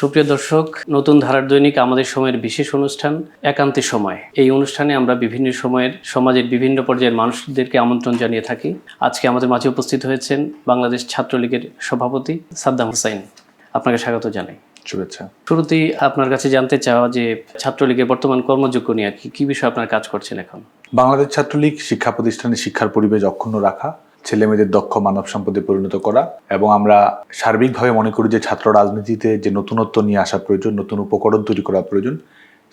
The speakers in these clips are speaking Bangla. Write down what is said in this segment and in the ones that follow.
সুপ্রিয় দর্শক নতুন ধারার দৈনিক আমাদের সময়ের বিশেষ অনুষ্ঠান একান্তে সময়। এই অনুষ্ঠানে আমরা বিভিন্ন সময়ের সমাজের বিভিন্ন পর্যায়ের মানুষদেরকে আমন্ত্রণ জানিয়ে থাকি। আজকে আমাদের মাঝে উপস্থিত হয়েছেন বাংলাদেশ ছাত্রলীগের সভাপতি সাদ্দাম হুসাইন আপনাকে স্বাগত জানাই। শুভেচ্ছা। শুরুতেই আপনার কাছে জানতে চাওয়া যে ছাত্রলীগের বর্তমান কর্মযোগ্য নিয়ে কি কী বিষয়ে আপনার কাজ করছেন এখন? বাংলাদেশ ছাত্রলীগ শিক্ষা প্রতিষ্ঠানে শিক্ষার পরিবেশ অক্ষুণ্ণ রাখা ছেলে মেয়েদের দক্ষ মানব সম্পদে পরিণত করা এবং আমরা সার্বিকভাবে মনে করি যে ছাত্র রাজনীতিতে যে নতুনত্ব নিয়ে আসা প্রয়োজন, নতুন উপকরণ তৈরি করা প্রয়োজন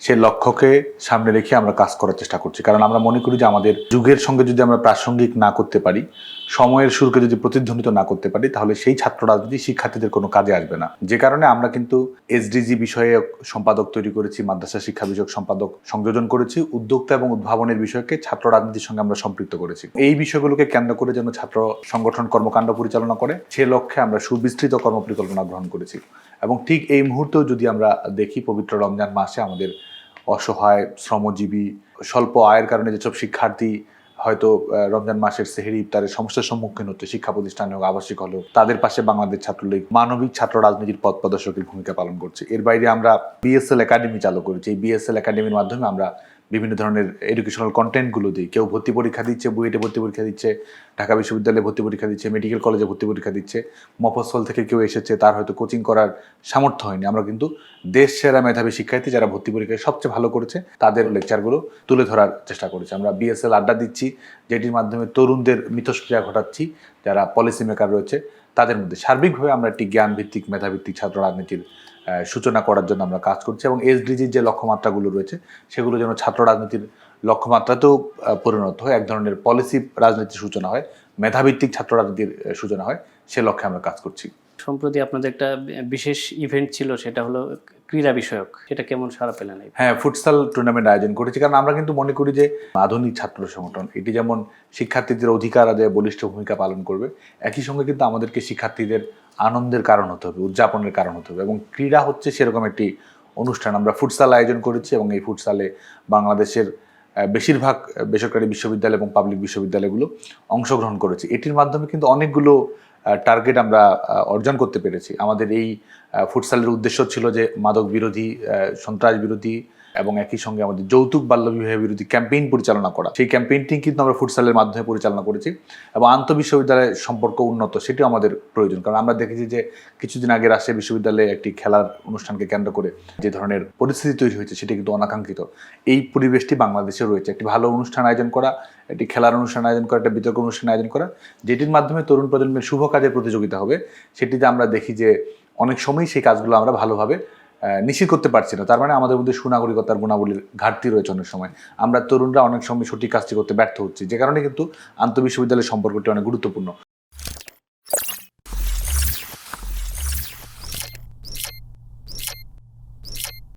সেই লক্ষ্যকে সামনে রেখে আমরা কাজ করার চেষ্টা করছি। কারণ আমরা মনে করি যে আমাদের যুগের সঙ্গে যদি আমরা প্রাসঙ্গিক না করতে পারি, সময়ের সুরকে যদি প্রতিধ্বনিত না করতে পারি, তাহলে সেই ছাত্র রাজনীতি শিক্ষার্থীদের কোনো কাজে আসবে না। যে কারণে আমরা কিন্তু এসডিজি বিষয়ে সম্পাদক তৈরি করেছি, মাদ্রাসা শিক্ষা বিষয়ক সম্পাদক সংযোজন করেছি, উদ্যোক্তা এবং উদ্ভাবনের বিষয়কে ছাত্র রাজনীতির সঙ্গে আমরা সম্পৃক্ত করেছি। এই বিষয়গুলোকে কেন্দ্র করে যেন ছাত্র সংগঠন কর্মকাণ্ড পরিচালনা করে, সে লক্ষ্যে আমরা সুবিস্তৃত কর্মপরিকল্পনা গ্রহণ করেছি। এবং ঠিক এই মুহূর্তেও যদি আমরা দেখি, পবিত্র রমজান মাসে আমাদের অসহায়, শ্রমজীবী, স্বল্প আয়ের কারণে যেসব শিক্ষার্থী হয়তো রমজান মাসের সেহেরি ইফতারের সমস্যার সম্মুখীন হচ্ছে, শিক্ষা প্রতিষ্ঠানে হোক, আবাসিক হলেও, তাদের পাশে বাংলাদেশ ছাত্রলীগ মানবিক ছাত্র রাজনীতির পথ প্রদর্শকের ভূমিকা পালন করছে। এর বাইরে আমরা বিএসএল একাডেমি চালু করেছি। এই বিএসএল একাডেমির মাধ্যমে আমরা বিভিন্ন ধরনের এডুকেশনাল কন্টেন্টগুলো দিই। কেউ ভর্তি পরীক্ষা দিচ্ছে বুয়েটে ভর্তি পরীক্ষা দিচ্ছে, ঢাকা বিশ্ববিদ্যালয়ে ভর্তি পরীক্ষা দিচ্ছে মেডিকেল কলেজে ভর্তি পরীক্ষা দিচ্ছে, মফস্বল থেকে কেউ এসেছে, তার হয়তো কোচিং করার সামর্থ্য হয়নি। আমরা কিন্তু দেশ সেরা মেধাবী শিক্ষার্থী যারা ভর্তি পরীক্ষায় সবচেয়ে ভালো করেছে, তাদের লেকচারগুলো তুলে ধরার চেষ্টা করেছি। আমরা বিএসএল আড্ডা দিচ্ছি, যেটির মাধ্যমে তরুণদের মিথস্ক্রিয়া ঘটাচ্ছি, যারা পলিসি মেকার রয়েছে তাদের মধ্যে। সার্বিকভাবে আমরা একটি জ্ঞানভিত্তিক, মেধাভিত্তিক ছাত্র রাজনীতির সূচনা করার জন্য আমরা কাজ করছি এবং এসডিজির যে লক্ষ্যমাত্রাগুলো রয়েছে, সেগুলো যেন ছাত্র রাজনীতির লক্ষ্যমাত্রাতেও পরিণত হয়। এক ধরনের পলিসি রাজনীতির সূচনা হয়, মেধাভিত্তিক ছাত্র রাজনীতির সূচনা হয়, সে লক্ষ্যে আমরা কাজ করছি। সম্প্রতি আপনাদের একটা বিশেষ ইভেন্ট ছিল, সেটা হলো ক্রীড়া বিষয়ক। সেটা কেমন সারা পেলেন হ্যাঁ ফুটসাল টুর্নামেন্ট আয়োজন করেছি। কারণ আমরা কিন্তু মনে করি যে, আধুনিক ছাত্র সংগঠন, এটি যেমন শিক্ষার্থীদের অধিকার আদায়ে বলিষ্ঠ ভূমিকা পালন করবে, একই সঙ্গে কিন্তু আমাদেরকে শিক্ষার্থীদের আনন্দের কারণ হতে হবে, উদযাপনের কারণ হতে হবে। এবং ক্রীড়া হচ্ছে সেরকম একটি অনুষ্ঠান। আমরা ফুটসাল আয়োজন করেছি এবং এই ফুটসালে বাংলাদেশের বেশিরভাগ বেসরকারি বিশ্ববিদ্যালয় এবং পাবলিক বিশ্ববিদ্যালয়গুলো অংশগ্রহণ করেছে। এটির মাধ্যমে কিন্তু অনেকগুলো টার্গেট আমরা অর্জন করতে পেরেছি। আমাদের এই ফুটসালের উদ্দেশ্য ছিল যে মাদক বিরোধী সন্ত্রাস বিরোধী এবং একই সঙ্গে আমাদের যৌতুক বাল্যবিবাহ বিরোধী ক্যাম্পেইন পরিচালনা করা। সেই ক্যাম্পেইনটি কিন্তু আমরা ফুটসালের মাধ্যমে পরিচালনা করেছি এবং আন্তঃবিশ্ববিদ্যালয়ের সম্পর্ক উন্নত, সেটিও আমাদের প্রয়োজন। কারণ আমরা দেখেছি যে কিছুদিন আগে রাজশাহী বিশ্ববিদ্যালয়ে একটি খেলার অনুষ্ঠানকে কেন্দ্র করে যে ধরনের পরিস্থিতি তৈরি হয়েছে, সেটি কিন্তু অনাকাঙ্ক্ষিত। এই পরিবেশটি বাংলাদেশে রয়েছে। একটি ভালো অনুষ্ঠান আয়োজন করা, একটি খেলার অনুষ্ঠান আয়োজন করা, একটা বিতর্ক অনুষ্ঠান আয়োজন করা, যেটির মাধ্যমে তরুণ প্রজন্মের শুভ কাজের প্রতিযোগিতা হবে। সেটিতে আমরা দেখি যে অনেক সময় সেই কাজগুলো আমরা ভালোভাবে নিশ্চিত করতে পারছি না। তার মানে আমাদের মধ্যে সুনাগরিকতার গুণাবলীর ঘাটতি রয়েছে অনেক সময়। আমরা তরুণরা অনেক সময় সঠিক কাজটি করতে ব্যর্থ হচ্ছি। যে কারণে কিন্তু আন্তঃবিশ্ববিদ্যালয়ের সম্পর্কটি অনেক গুরুত্বপূর্ণ।